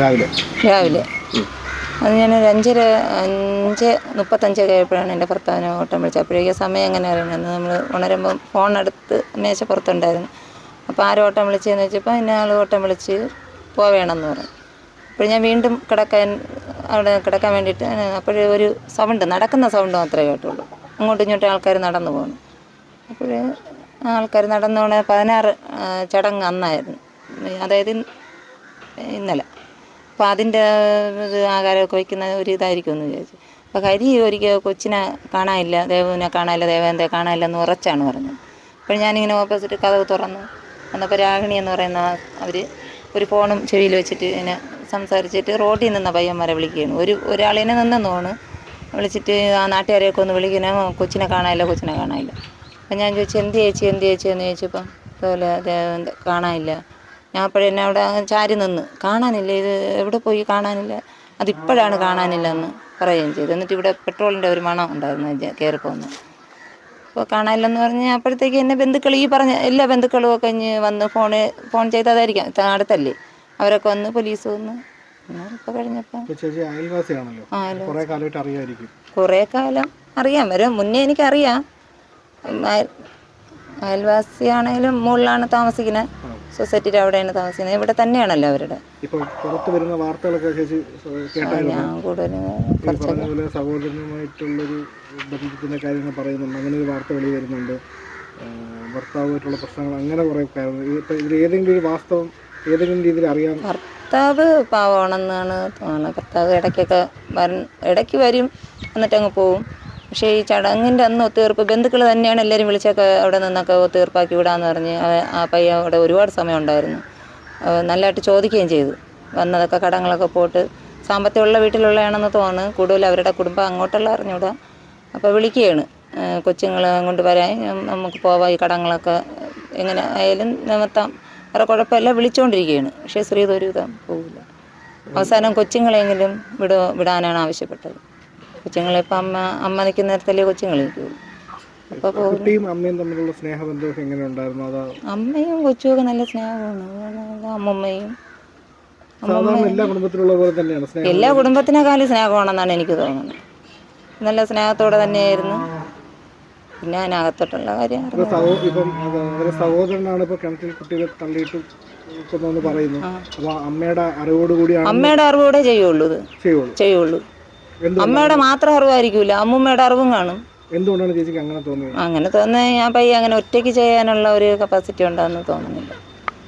രാവിലെ? രാവിലെ. അത് ഞാൻ ഒരു അഞ്ചര അഞ്ച് മുപ്പത്തഞ്ചൊക്കെ ആയപ്പോഴാണ് എന്റെ ഭർത്താവിനെ ഓട്ടം വിളിച്ചത്. അപ്പോഴേക്കും സമയം എങ്ങനെ അറിയണമെന്ന് നമ്മൾ ഉണരുമ്പം ഫോൺ എടുത്ത് മേശപ്പുറത്തുണ്ടായിരുന്നു അപ്പോൾ ആരും ഓട്ടം വിളിച്ചതെന്ന് വെച്ചപ്പോൾ എന്നെ ആൾ ഓട്ടം വിളിച്ച് പോവേണമെന്ന് പറഞ്ഞു. അപ്പോൾ ഞാൻ വീണ്ടും കിടക്കാൻ അവിടെ കിടക്കാൻ വേണ്ടിയിട്ട് അപ്പോഴേ ഒരു സൗണ്ട് നടക്കുന്ന സൗണ്ട് മാത്രമേ കേട്ടുള്ളൂ. അങ്ങോട്ടും ഇങ്ങോട്ടും ആൾക്കാർ നടന്നു പോകുന്നു അപ്പോൾ ആൾക്കാർ നടന്നു പോണ പതിനാറ് ചടങ്ങ് അന്നായിരുന്നു. അതായത് ഇന്നലെ. അപ്പോൾ അതിന്റെ ഇത് ആഹാരമൊക്കെ വയ്ക്കുന്ന ഒരു ഇതായിരിക്കും എന്ന് വിചാരിച്ചു. അപ്പോൾ ഹരി ഒരിക്കൽ കൊച്ചിനെ കാണാനില്ല ദേവനെ കാണാനില്ല ദേവേന്ദ്രെ കാണാനില്ല എന്ന് ഉറച്ചാണ് പറഞ്ഞത്. അപ്പോൾ ഞാനിങ്ങനെ ഓപ്പോസിറ്റ് കഥവ് തുറന്നു. വന്നപ്പോൾ രാഗിണി എന്ന് പറയുന്ന അവർ ഒരു ഫോണും ചെവിയിൽ വെച്ചിട്ട് ഇങ്ങനെ സംസാരിച്ചിട്ട് റോഡിൽ നിന്ന പയ്യന്മാരെ വിളിക്കുകയാണ്. ഒരു ഒരാളിനെ നിന്നെന്ന് തോന്നുന്നു. വിളിച്ചിട്ട് ആ നാട്ടുകാരെയൊക്കെ ഒന്ന് വിളിക്കണ കൊച്ചിനെ കാണാനില്ല കൊച്ചിനെ കാണാനില്ല. അപ്പം ഞാൻ ചോദിച്ചു എന്ത് ചേച്ചി എന്ത് ചേച്ചി? എന്ന് ചോദിച്ചപ്പം അതുപോലെ കാണാനില്ല. ഞാൻ അപ്പോഴെന്നെ അവിടെ ചാരി നിന്ന്. കാണാനില്ല ഇത് എവിടെ പോയി കാണാനില്ല. അതിപ്പോഴാണ് കാണാനില്ലെന്ന് പറയുകയും ചെയ്തു. എന്നിട്ട് ഇവിടെ പെട്രോളിന്റെ ഒരു മണം ഉണ്ടായിരുന്നു കയറി അപ്പോൾ കാണാനില്ലെന്ന് പറഞ്ഞ് അപ്പോഴത്തേക്ക് എന്നെ ബന്ധുക്കൾ ഈ പറഞ്ഞ എല്ലാ ബന്ധുക്കളും ഒക്കെ ഇഞ്ഞ് വന്ന് ഫോണ് ഫോൺ ചെയ്തതായിരിക്കാം അടുത്തല്ലേ. അവരൊക്കെ വന്ന് പോലീസ് വന്ന്. കുറെ കാലം അറിയാം. വരും മുന്നേ എനിക്കറിയാം. അയൽവാസിയാണെങ്കിലും മുകളിലാണ് താമസിക്കുന്നത്. സൊസൈറ്റിയുടെ അവിടെയാണ് താമസിക്കുന്നത്. ഇവിടെ തന്നെയാണല്ലോ അവരുടെ. ഇപ്പൊ പുറത്ത് വരുന്ന വാർത്തകളൊക്കെ ചേച്ചി കേട്ടായിരുന്നു. ഞാൻ കൂടുതലും ഈ പറഞ്ഞ പോലെ സഹോദരനുമായിട്ടുള്ളൊരു ബന്ധത്തിന്റെ കാര്യങ്ങൾ പറയുന്നുണ്ട്. അങ്ങനെ ഒരു വാർത്ത വെളി വരുന്നുണ്ട്. ആ, ഭർത്താവുമായിട്ടുള്ള പ്രശ്നങ്ങൾ അങ്ങനെ കുറെ കാര്യങ്ങൾ. ഇതിൽ ഏതെങ്കിലും ഒരു വാസ്തവം ഏതെങ്കിലും രീതിയിൽ അറിയാൻ ഭർത്താവ് പാവമാണെന്നാണ് തോന്നുന്നത്. ഭർത്താവ് ഇടയ്ക്കൊക്കെ വരും ഇടയ്ക്ക് വരും എന്നിട്ട് അങ്ങ് പോവും. പക്ഷേ ഈ ചടങ്ങിന്റെ അന്ന് ഒത്തുതീർപ്പ് ബന്ധുക്കൾ തന്നെയാണ് എല്ലാവരും വിളിച്ചൊക്കെ അവിടെ നിന്നൊക്കെ ഒത്തുതീർപ്പാക്കി വിടാമെന്ന് പറഞ്ഞ് ആ പയ്യ അവിടെ ഒരുപാട് സമയം ഉണ്ടായിരുന്നു നല്ലതായിട്ട് ചോദിക്കുകയും ചെയ്തു. വന്നതൊക്കെ കടങ്ങളൊക്കെ പോട്ട് സാമ്പത്തികമുള്ള വീട്ടിലുള്ളതാണെന്ന് തോന്നുന്നു. കൂടുതൽ അവരുടെ കുടുംബം അങ്ങോട്ടുള്ള അറിഞ്ഞൂടാ അപ്പോൾ വിളിക്കുകയാണ്. കൊച്ചുങ്ങളെ അങ്ങോട്ട് വരാൻ നമുക്ക് പോവാം ഈ കടങ്ങളൊക്കെ എങ്ങനെ ആയാലും നിമിത്തം. വേറെ കുഴപ്പമില്ല വിളിച്ചുകൊണ്ടിരിക്കുകയാണ് പക്ഷേ ശ്രീ ദുരിതം പോകില്ല അവസാനം കൊച്ചുങ്ങളെങ്കിലും വിട വിടാനാണ് ആവശ്യപ്പെട്ടത്. കൊച്ചുങ്ങളെ ഇപ്പം അമ്മ അമ്മ നിൽക്കുന്ന നേരത്തല്ലേ കൊച്ചുങ്ങൾ നിൽക്കുള്ളൂ അപ്പോൾ കുട്ടിയും അമ്മയും തമ്മിലുള്ള സ്നേഹബന്ധമൊക്കെ എങ്ങനെ ഉണ്ടായിരുന്നു അതാ അമ്മയും കൊച്ചുമൊക്കെ നല്ല സ്നേഹമാണ്. അമ്മമ്മയും. എല്ലാ കുടുംബത്തിലുള്ള പോലെ തന്നെയാണ് എല്ലാ കുടുംബത്തിനേക്കാളും സ്നേഹമാണെന്നാണ് എനിക്ക് തോന്നുന്നത്. നല്ല സ്നേഹത്തോടെ തന്നെയായിരുന്നു. പിന്നെ അതിനകത്തോട്ടുള്ള കാര്യം ഇപ്പൊ അവരെ സഹോദരനാണ് ഇപ്പൊ കിണറ്റിൽ കുട്ടിയെ തള്ളിയിട്ട് എന്ന് പറയുന്നു. അപ്പൊ അമ്മയുടെ അറിവോടെ അമ്മയുടെ അറിവൂടെ ചെയ്യുള്ളൂ. ചെയ്യുള്ളൂ. അമ്മയുടെ മാത്രം അറിവായിരിക്കൂല. അമ്മൂമ്മയുടെ അറിവും കാണും. എന്തുകൊണ്ടാണ് ചേച്ചിക്ക് അങ്ങനെ തോന്നിയത്? അങ്ങനെ തോന്നുന്നത് ഞാൻ പയ്യെ അങ്ങനെ ഒറ്റയ്ക്ക് ചെയ്യാനുള്ള ഒരു കപ്പാസിറ്റി ഉണ്ടെന്ന് തോന്നുന്നില്ല.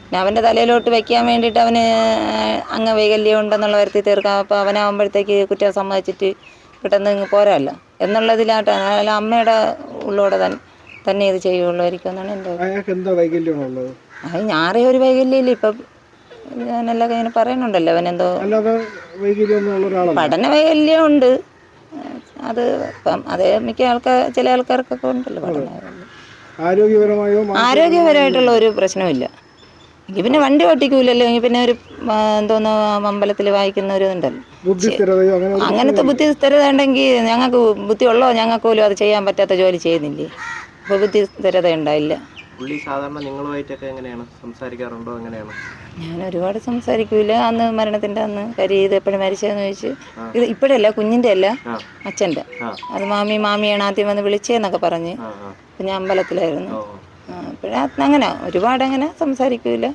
പിന്നെ അവന്റെ തലയിലോട്ട് വെക്കാൻ വേണ്ടിയിട്ട് അവന് വൈകല്യം ഉണ്ടെന്നുള്ള വരുത്തി തീർക്കാം അപ്പോൾ അവനാകുമ്പോഴത്തേക്ക് കുറ്റം സമ്മതിച്ചിട്ട് പെട്ടെന്ന് ഇങ്ങ് പോരല്ലോ എന്നുള്ളതിലാട്ടാണ് അല്ല അമ്മയുടെ ഉള്ളോടെ തന്നെ തന്നെ ഇത് ചെയ്യുള്ളായിരിക്കും എന്നാണ് എന്റെ അത് ഞാറേ ഒരു വൈകല്യമില്ല. ഇപ്പം ഞാനെല്ലാം ഇങ്ങനെ പറയുന്നുണ്ടല്ലോ അവനെന്തോ പഠന വൈകല്യം ഉണ്ട്. അത് ഇപ്പം അത് മിക്ക ആൾക്കാർ ചില ആൾക്കാർക്കൊക്കെ ഉണ്ടല്ലോ പഠന ആരോഗ്യപരമായോ ആരോഗ്യപരമായിട്ടുള്ള ഒരു പ്രശ്നമില്ല എങ്കിൽ പിന്നെ വണ്ടി ഓട്ടിക്കൂലല്ലോ എങ്കിൽ പിന്നെ ഒരു എന്തോന്ന് അമ്പലത്തിൽ വായിക്കുന്ന ഒരു ഇതുണ്ടല്ലോ. അങ്ങനത്തെ ബുദ്ധി സ്ഥിരത ഉണ്ടെങ്കിൽ ഞങ്ങൾക്ക് ബുദ്ധി ഉള്ളോ ഞങ്ങൾക്ക് പോലും അത് ചെയ്യാൻ പറ്റാത്ത ജോലി ചെയ്യുന്നില്ലേ? അപ്പോൾ ബുദ്ധി സ്ഥിരത ഉണ്ടായില്ല. പുള്ളി സാധാരണ നിങ്ങളുമായിട്ടൊക്കെ എങ്ങനെയാണ്? സംസാരിക്കാറുണ്ടോ? എങ്ങനെയാണ്? ഞാൻ ഒരുപാട് സംസാരിക്കൂല. അന്ന് മരണത്തിന്റെ അന്ന് കരി ഇത് എപ്പോഴും മരിച്ചതെന്ന് ചോദിച്ചു ഇത് ഇപ്പോഴല്ല കുഞ്ഞിന്റെ അല്ല അച്ഛന്റെ. അത് മാമി മാമിയാണ് ആദ്യം വന്ന് വിളിച്ചേന്നൊക്കെ പറഞ്ഞ് അപ്പൊ ഞാൻ അമ്പലത്തിലായിരുന്നു. അപ്പോഴാ അങ്ങനെ ഒരുപാട് അങ്ങനെ സംസാരിക്കൂല.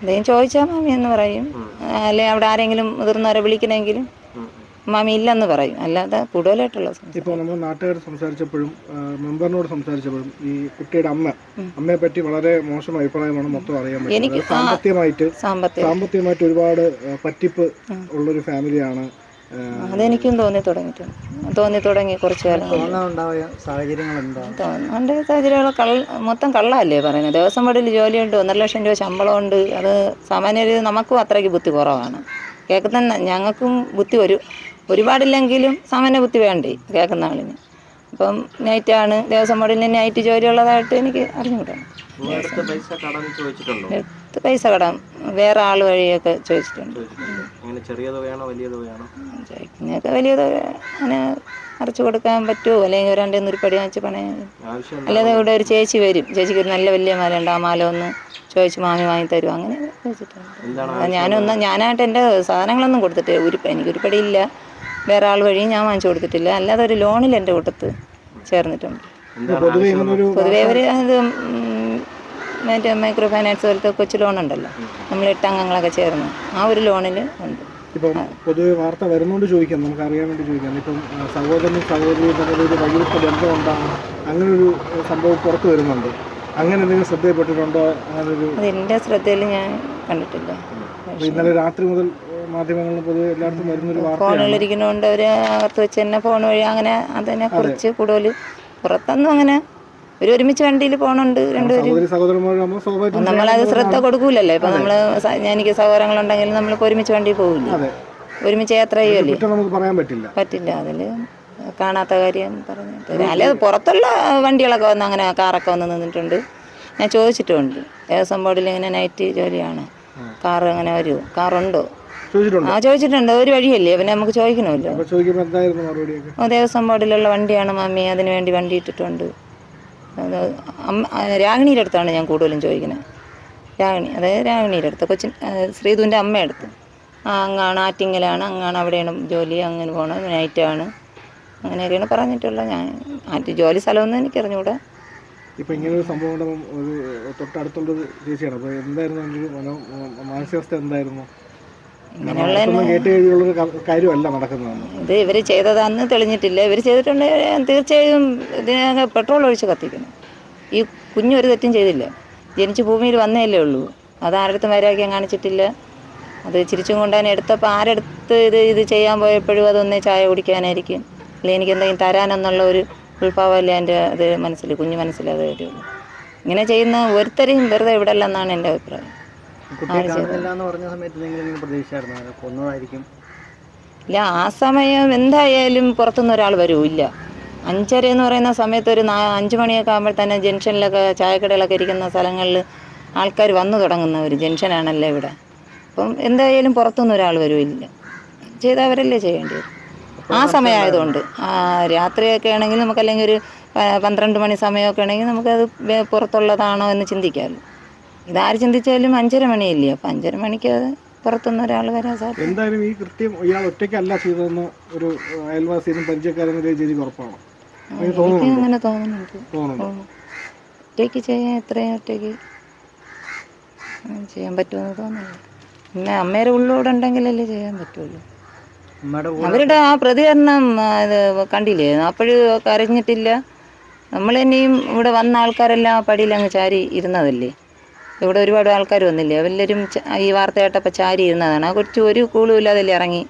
എന്തെങ്കിലും ചോദിച്ചാൽ മാമി എന്ന് പറയും. അല്ലെ അവിടെ ആരെങ്കിലും മുതിർന്നവരെ വിളിക്കണമെങ്കിലും. മാമി ഇല്ലെന്ന് പറയും. അല്ലാതെ കൂടുതലായിട്ടുള്ള ഇപ്പോൾ നമ്മൾ നാട്ടുകാർ സംസാരിച്ചപ്പോഴും മെമ്പറിനോട് സംസാരിച്ചപ്പോഴും ഈ കുട്ടിയുടെ അമ്മ അമ്മയെ പറ്റി വളരെ മോശം അഭിപ്രായമാണ് മൊത്തം അറിയാൻ പറ്റുന്നത്. എനിക്ക് സാമ്പത്തികമായിട്ട് സാമ്പത്തികമായിട്ട് ഒരുപാട് പറ്റിപ്പ് ഉള്ളൊരു ഫാമിലിയാണ് അതെനിക്കും തോന്നി തുടങ്ങിയിട്ടുണ്ട് തോന്നി തുടങ്ങി കുറച്ച് കാലം തോന്നുന്നുണ്ട് സാഹചര്യങ്ങൾ കള്ള മൊത്തം കള്ളല്ലേ പറയുന്നത്. ദിവസം ബോർഡിൽ ജോലിയുണ്ട് ഒന്നര ലക്ഷം രൂപ ശമ്പളമുണ്ട്. അത് സാമാന്യ രീതി നമുക്കും അത്രയ്ക്ക് ബുദ്ധി കുറവാണ്. കേൾക്കുന്ന ഞങ്ങൾക്കും ബുദ്ധി ഒരു ഒരുപാടില്ലെങ്കിലും സാമാന്യ ബുദ്ധി വേണ്ടേ? കേൾക്കുന്ന ആളിന്. അപ്പം നൈറ്റാണ്. ദേവസ്വം ബോർഡിൽ നൈറ്റ് ജോലി ഉള്ളതായിട്ട് എനിക്ക് അറിഞ്ഞുകൂടാണ് നിങ്ങളുടെ അടുത്ത് പൈസ കടം ചോദിച്ചിട്ടുണ്ടോ? എടുത്ത് പൈസ കടം. വേറെ ആൾ വഴിയൊക്കെ ചോദിച്ചിട്ടുണ്ട്. ചോദിക്കുന്നതൊക്കെ വലിയ അങ്ങനെ അടച്ചു കൊടുക്കാൻ പറ്റുമോ? അല്ലെങ്കിൽ ഒരു രണ്ടേ നൂറ് പടി വാങ്ങിച്ച് പണയം അല്ലാതെ ഇവിടെ ഒരു ചേച്ചി വരും. ചേച്ചിക്ക് ഒരു നല്ല വലിയ മാല ഉണ്ട് ആ മാല ഒന്ന് ചോദിച്ച് മാമി വാങ്ങി തരും അങ്ങനെ ചോദിച്ചിട്ടുണ്ട്. ഞാനൊന്നും ഞാനായിട്ട് എന്റെ സാധനങ്ങളൊന്നും കൊടുത്തിട്ടില്ല ഒരു എനിക്ക് ഒരു പടിയില്ല. വേറെ ആൾ വഴിയും ഞാൻ വാങ്ങിച്ചു കൊടുത്തിട്ടില്ല. അല്ലാതെ ഒരു ലോണിൽ എന്റെ കൂട്ടത്ത് ചേർന്നിട്ടുണ്ട്. പൊതുവെ ഒരു അത് മറ്റേ മൈക്രോ ഫൈനാൻസ് പോലത്തെ കൊച്ചു ലോൺ ഉണ്ടല്ലോ നമ്മൾ എട്ട് അംഗങ്ങളൊക്കെ ചേർന്ന് ആ ഒരു ലോണിൽ ഉണ്ട്. ഇപ്പം പൊതുവെ വാർത്ത വരുന്നോണ്ട് ചോദിക്കാം. നമുക്ക് അറിയാൻ വേണ്ടി ചോദിക്കാം. ഇപ്പം സഹോദരനും സഹോദരിയും തമ്മിൽ ഒരു വഴിവിട്ട ബന്ധമുണ്ടാകും അങ്ങനെ ഒരു സംഭവം പുറത്തു വരുന്നുണ്ട്. അങ്ങനെ എന്തെങ്കിലും ശ്രദ്ധയിൽപ്പെട്ടിട്ടുണ്ടോ? അങ്ങനെ ഒരു എന്റെ ശ്രദ്ധയിൽ ഞാൻ കണ്ടിട്ടില്ല. ഇന്നലെ രാത്രി മുതൽ മാധ്യമങ്ങളിൽ പൊതുവെ എല്ലായിടത്തും വരുന്നൊരു ഫോണിലിരിക്കുന്നതുകൊണ്ട് അവർ അകത്ത് വെച്ച് തന്നെ ഫോൺ വഴി അങ്ങനെ അതിനെ കുറിച്ച് കൂടുതൽ പുറത്തൊന്നും അങ്ങനെ ഒരു ഒരുമിച്ച് വണ്ടിയിൽ പോകണുണ്ട് രണ്ടുപേരും. നമ്മളത് ശ്രദ്ധ കൊടുക്കൂലല്ലോ. ഇപ്പം നമ്മൾ എനിക്ക് സഹോദരങ്ങളുണ്ടെങ്കിൽ നമ്മളിപ്പോ ഒരുമിച്ച് വണ്ടി പോകില്ല ഒരുമിച്ച് യാത്ര ചെയ്യുമല്ലേ പറ്റില്ല. പറ്റില്ല. അതിൽ കാണാത്ത കാര്യം പറഞ്ഞു അല്ലെ പുറത്തുള്ള വണ്ടികളൊക്കെ വന്ന് അങ്ങനെ കാറൊക്കെ വന്ന് നിന്നിട്ടുണ്ട്. ഞാൻ ചോദിച്ചിട്ടുണ്ട് ദേവസ്വം ബോർഡിൽ ഇങ്ങനെ നൈറ്റ് ജോലിയാണ്. കാർ അങ്ങനെ വരുമോ കാറുണ്ടോ? ചോദിച്ചിട്ടുണ്ട്? ആ ചോദിച്ചിട്ടുണ്ട്. ഒരു വഴിയല്ലേ? പിന്നെ നമുക്ക് ചോദിക്കണമല്ലോ. ചോദിക്കുമ്പോൾ എന്തായിരുന്നു മറുപടിയൊക്കെ? ദേവസ്വം ബോർഡിലുള്ള വണ്ടിയാണ് മമ്മി. അതിന് വേണ്ടി വണ്ടി ഇട്ടിട്ടുണ്ട്. അത് അമ്മ ആ, രാഗിണിയുടെ അടുത്താണ് ഞാൻ കൂടുതലും ചോദിക്കുന്നത് രാഗിണി അതായത് രാഗിണിയുടെ അടുത്ത്. കൊച്ചിൻ ആ, ശ്രീധുവിന്റെ അമ്മയുടെ അടുത്ത്. ആ അങ്ങാണ് ആറ്റിങ്ങലാണ് അങ്ങാണ് അവിടെയാണ് ജോലി അങ്ങനെ പോകണം നൈറ്റാണ്. അങ്ങനെയൊക്കെയാണ് പറഞ്ഞിട്ടുള്ളത്. ഞാൻ ആറ്റ് ജോലി സ്ഥലമൊന്നും എനിക്കറിഞ്ഞുകൂടാ ഇപ്പൊ ഇങ്ങനെ ഒരു സംഭവം ഉണ്ടാകും ഒരു തൊട്ടടുത്തുള്ളൊരു ചേച്ചിയാണ്. അപ്പോൾ എന്തായിരുന്നു ഒരു മനോ മാനസികാവസ്ഥ എന്തായിരുന്നു? ഇത് ഇവർ ചെയ്തതാന്ന് തെളിഞ്ഞിട്ടില്ല. ഇവർ ചെയ്തിട്ടുണ്ടെങ്കിൽ തീർച്ചയായും ഇതിനെ പെട്രോൾ ഒഴിച്ച് കത്തിക്കുന്നു. ഈ കുഞ്ഞു ഒരു തെറ്റും ചെയ്തില്ല. ജനിച്ച് ഭൂമിയിൽ വന്നേല്ലേ ഉള്ളൂ. അത് ആരുടെ വൈരാഗ്യം കാണിച്ചിട്ടില്ല. അത് ചിരിച്ചും കൊണ്ടാൻ എടുത്തപ്പോൾ ആരെടുത്ത് ഇത് ഇത് ചെയ്യാൻ പോയപ്പോഴും അതൊന്ന് ചായ കുടിക്കാനായിരിക്കും. അല്ലെങ്കിൽ എനിക്ക് എന്തെങ്കിലും തരാനെന്നുള്ള ഒരു ഉൾഭാവമല്ലേ എന്റെ അത് മനസ്സിൽ കുഞ്ഞു മനസ്സിൽ അത് വരുള്ളൂ ഇങ്ങനെ ചെയ്യുന്ന ഒരുത്തരെയും വെറുതെ വിടല്ലെന്നാണ് എന്റെ അഭിപ്രായം. കുട്ടിയെ കാണുന്നില്ല എന്ന് പറഞ്ഞ സമയത്ത് നിങ്ങൾ കൊന്നതായിരിക്കും. ഇല്ല ആ സമയം എന്തായാലും പുറത്തുനിന്ന് ഒരാൾ വരൂല്ല. അഞ്ചര എന്ന് പറയുന്ന സമയത്ത് ഒരു നാ അഞ്ച് മണിയൊക്കെ ആകുമ്പോൾ തന്നെ ജംഗ്ഷനിലൊക്കെ ചായക്കടകളൊക്കെ ഇരിക്കുന്ന സ്ഥലങ്ങളിൽ ആൾക്കാർ വന്നു തുടങ്ങുന്ന ഒരു ജംഗ്ഷനാണല്ലോ ഇവിടെ. അപ്പം എന്തായാലും പുറത്തുനിന്ന് ഒരാൾ വരുമില്ല ചെയ്തവരല്ലേ ചെയ്യേണ്ടി വരും. ആ സമയമായതുകൊണ്ട് ആ രാത്രിയൊക്കെ ആണെങ്കിൽ നമുക്ക് അല്ലെങ്കിൽ ഒരു പന്ത്രണ്ട് മണി സമയമൊക്കെ ആണെങ്കിൽ നമുക്കത് പുറത്തുള്ളതാണോ എന്ന് ചിന്തിക്കാമല്ലോ ഇതാര് ചിന്തിച്ചാലും അഞ്ചര മണിയല്ലേ? അപ്പം അഞ്ചര മണിക്ക് അത് പുറത്തുനിന്ന് ഒരാൾ വരാൻ സാധ്യത. എന്തായാലും ഈ കൃത്യം ഇയാൾ ഒറ്റയ്ക്കല്ല ചെയ്തതെന്ന് ഒരു അയൽവാസിയും പരിചയക്കാരെന്ന രീതിക്ക് ഉറപ്പാണ്. എനിക്ക് അങ്ങനെ തോന്നുന്നുണ്ട്. ഒറ്റയ്ക്ക് ചെയ്യാൻ എത്രയും ഒറ്റയ്ക്ക്? ചെയ്യാൻ പറ്റുമെന്ന് തോന്നുന്നില്ല. പിന്നെ അമ്മയുടെ ഉള്ളോടെ ഉണ്ടെങ്കിലല്ലേ ചെയ്യാൻ പറ്റുള്ളൂ. അവരുടെ ആ പ്രതികരണം ഇത് കണ്ടില്ലേ? അപ്പോഴും കരഞ്ഞിട്ടില്ല. നമ്മൾ തന്നെയും ഇവിടെ വന്ന ആൾക്കാരെല്ലാം പടിയിലങ്ങ് പടിയിൽ അങ്ങ് ചാരി ഇരുന്നതല്ലേ? ഇവിടെ ഒരുപാട് ആൾക്കാർ വന്നില്ലേ? എല്ലാവരും ഈ വാർത്ത കേട്ടപ്പോൾ ചാരി ഇരുന്നതാണ്. ആ കൊച്ചു ഒരു കൂളും ഇല്ലാതല്ലേ ഇറങ്ങി.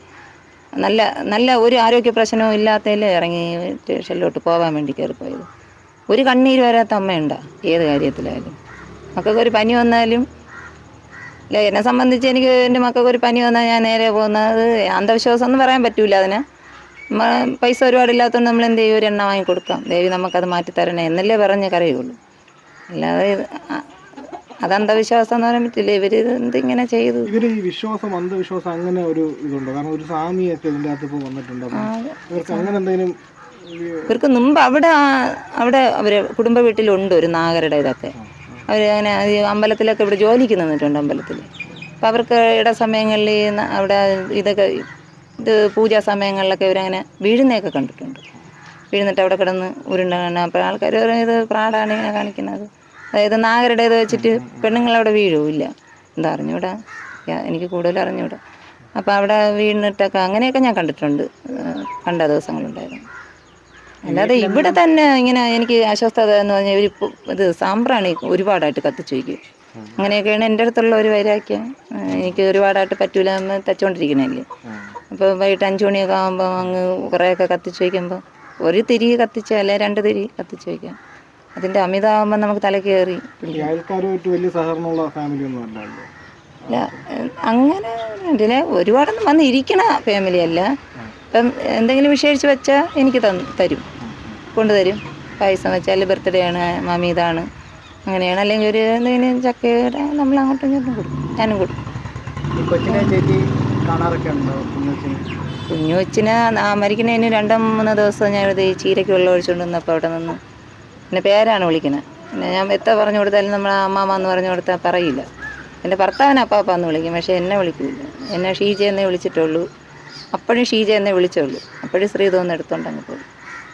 നല്ല നല്ല ഒരു ആരോഗ്യ പ്രശ്നവും ഇല്ലാത്തതിലേ ഇറങ്ങി സ്റ്റേഷനിലോട്ട് പോകാൻ വേണ്ടി കയറിപ്പോയത്. ഒരു കണ്ണീര് വരാത്ത അമ്മയുണ്ടാ? ഏത് കാര്യത്തിലായാലും. മക്കൾക്ക് ഒരു പനി വന്നാലും അല്ല എന്നെ സംബന്ധിച്ച് എനിക്ക് എന്റെ മക്കൾക്ക് ഒരു പനി വന്നാൽ ഞാൻ നേരെ പോകുന്നത് അന്ധവിശ്വാസം എന്ന് പറയാൻ പറ്റൂല അതിന്. പൈസ ഒരുപാടില്ലാത്തതുകൊണ്ട് നമ്മൾ എന്ത് ചെയ്യും? ഒരു എണ്ണ വാങ്ങി കൊടുക്കാം ദേവി നമുക്കത് മാറ്റി തരണേ എന്നല്ലേ പറഞ്ഞ് കരയുള്ളൂ. അല്ലാതെ അത് അന്ധവിശ്വാസം എന്ന് പറയാൻ പറ്റില്ല. ഇവർ എന്തിങ്ങനെ ചെയ്തു? ഇവർ ഈ വിശ്വാസം അന്ധവിശ്വാസം അങ്ങനെ ഒരു ഇതുണ്ട്. കാരണം ഒരു സ്വാമിയൊക്കെ ഇതിന്റെ അകത്ത് ഇപ്പോൾ വന്നിട്ടുണ്ട്. ഇവർക്ക് അങ്ങനെ എന്തെങ്കിലും ഇവർക്ക് മുമ്പ് അവിടെ അവിടെ അവർ കുടുംബ വീട്ടിലുണ്ട് ഒരു നാഗരുടെ ഇതൊക്കെ. അവർ അങ്ങനെ അമ്പലത്തിലൊക്കെ ഇവിടെ ജോലിക്ക് നിന്നിട്ടുണ്ട് അമ്പലത്തിൽ അപ്പം അവർക്ക് ഇട സമയങ്ങളിൽ അവിടെ ഇതൊക്കെ ഇത് പൂജാ സമയങ്ങളിലൊക്കെ ഇവരങ്ങനെ വീഴുന്നതൊക്കെ കണ്ടിട്ടുണ്ട്. വീഴുന്നിട്ട് അവിടെ കിടന്ന് ഉരുണ്ടാണ് അപ്പോൾ ആൾക്കാർ പറയുന്നത് ഇത് പ്രാടാണ് ഇങ്ങനെ കാണിക്കുന്നത്. അതായത് നാഗരുടെ ഇത് വെച്ചിട്ട് പെണ്ണുങ്ങൾ അവിടെ വീഴുമില്ല എന്താ അറിഞ്ഞൂടാ? എനിക്ക് കൂടുതൽ അറിഞ്ഞൂടാ. അപ്പോൾ അവിടെ വീണിട്ടൊക്കെ അങ്ങനെയൊക്കെ ഞാൻ കണ്ടിട്ടുണ്ട്. കണ്ട ദിവസങ്ങളുണ്ടായിരുന്നു. അല്ലാതെ ഇവിടെ തന്നെ ഇങ്ങനെ എനിക്ക് അസ്വസ്ഥത എന്ന് പറഞ്ഞാൽ ഇവർ ഇത് സാമ്പ്രാണി ഒരുപാടായിട്ട് കത്തിച്ചു വയ്ക്കും അങ്ങനെയൊക്കെയാണ് എന്റെ അടുത്തുള്ള ഒരു വൈരാഗ്യം. എനിക്ക് ഒരുപാടായിട്ട് പറ്റൂല എന്ന് തച്ചുകൊണ്ടിരിക്കണല്ലേ അപ്പോൾ വൈകിട്ട് അഞ്ചു മണിയൊക്കെ ആകുമ്പോൾ അങ്ങ് കുറേയൊക്കെ കത്തിച്ചു വയ്ക്കുമ്പോൾ ഒരു തിരി കത്തിച്ച് അല്ലെ രണ്ട് തിരി കത്തിച്ചു വയ്ക്കാം അതിന്റെ അമിതമാകുമ്പോൾ നമുക്ക് തല കയറി അയൽക്കാരുമായിട്ട് വലിയ സഹകരണമുള്ള ഫാമിലി ഒന്നും അല്ലല്ലോ. അല്ല അങ്ങനെ ഇതിൽ ഒരുപാടൊന്നും വന്ന് ഇരിക്കണ ഫാമിലി അല്ല. ഇപ്പം എന്തെങ്കിലും വിശേഷിച്ച് വെച്ചാൽ എനിക്ക് തന്ന് തരും. കൊണ്ടുതരും. പായസം വെച്ചാൽ ബർത്ത്ഡേ ആണ് മാമി ഇതാണ്. അങ്ങനെയാണ്. അല്ലെങ്കിൽ ഒരു എന്തെങ്കിലും ചക്കയുടെ നമ്മൾ അങ്ങോട്ടും ഇങ്ങോട്ടും കൊടുക്കും. ഞാനും കൊടുക്കും. കുഞ്ഞു കൊച്ചിനെ? മരിക്കുന്നതിന് രണ്ടോ മൂന്നോ ദിവസം ഞാൻ ഇത് ഈ ചീരയ്ക്ക് വെള്ളം ഒഴിച്ചുകൊണ്ട് നിന്നപ്പോൾ അവിടെ നിന്ന് പിന്നെ പേരാണ് വിളിക്കുന്നത്. പിന്നെ ഞാൻ എത്ര പറഞ്ഞു കൊടുത്താലും നമ്മൾ അമ്മാമ്മ എന്ന് പറഞ്ഞു കൊടുത്താൽ പറയില്ല. എന്റെ ഭർത്താവിനെ അപ്പാപ്പ എന്ന് വിളിക്കും പക്ഷേ എന്നെ വിളിക്കില്ല. എന്നെ ഷീജ എന്നേ വിളിച്ചിട്ടുള്ളൂ. അപ്പോഴും ഷീജ എന്നേ വിളിച്ചുള്ളൂ. അപ്പോഴും ശ്രീധോന്ന് എടുത്തോണ്ട് അങ്ങ് പോയി.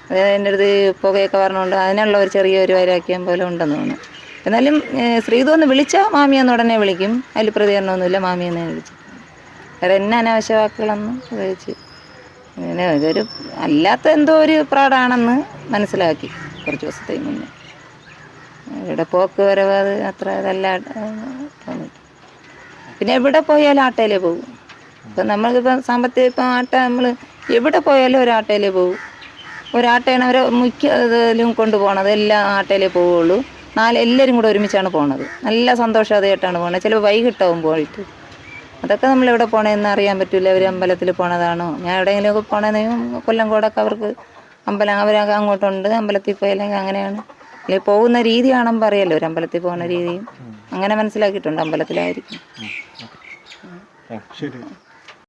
അതായത് എന്റെ അടുത്ത് പുകയൊക്കെ പറഞ്ഞുകൊണ്ട് അതിനുള്ള ഒരു ചെറിയൊരു വൈരാഗ്യം പോലെ ഉണ്ടെന്ന് തോന്നുന്നു. എന്നാലും ശ്രീധോന്ന് വിളിച്ചാൽ മാമിയെന്ന് ഉടനെ വിളിക്കും. അതിൽ പ്രതികരണമൊന്നുമില്ല മാമിയെന്നെ വിളിച്ചു വേറെ എന്നെ അനാവശ്യ വാക്കുകളൊന്നും ഉപയോഗിച്ച്. അങ്ങനെ ഇതൊരു അല്ലാത്ത എന്തോ ഒരു പ്രാടാണെന്ന് മനസ്സിലാക്കി. കുറച്ച് ദിവസത്തെ മുന്നേ. ഇവിടെ പോക്ക് വരവ് അത് അത്ര ഇതല്ല പിന്നെ എവിടെ പോയാലും ആട്ടയിലേ പോകും ഇപ്പം നമ്മൾക്കിപ്പം സാമ്പത്തിക ഇപ്പം ആട്ട നമ്മൾ എവിടെ പോയാലും ഒരു പോകും ഒരാട്ടയാണ് അവരെ മിക്ക ഇതിലും കൊണ്ടുപോകണത് എല്ലാം ആട്ടയിലേ പോവുള്ളൂ. നാല് എല്ലാവരും കൂടെ ഒരുമിച്ചാണ് പോണത്. നല്ല സന്തോഷമായിട്ടാണ് പോണത്. ചില വൈകിട്ടാവും പോയിട്ട്. അതൊക്കെ നമ്മൾ എവിടെ പോണേന്ന് അറിയാൻ പറ്റില്ല അവർ അമ്പലത്തിൽ പോണതാണോ? ഞാൻ എവിടെയെങ്കിലുമൊക്കെ കൊല്ലം കൊല്ലംകോടൊക്കെ അവർക്ക് അമ്പലം അവരൊക്കെ അങ്ങോട്ടുണ്ട് അമ്പലത്തിൽ പോയില്ലെങ്കിൽ അങ്ങനെയാണ്. അല്ലെങ്കിൽ പോകുന്ന രീതിയാണെന്ന് പറയല്ലോ ഒരു അമ്പലത്തിൽ പോകുന്ന രീതിയും. അങ്ങനെ മനസ്സിലാക്കിയിട്ടുണ്ട് അമ്പലത്തിലായിരിക്കും. ശരി.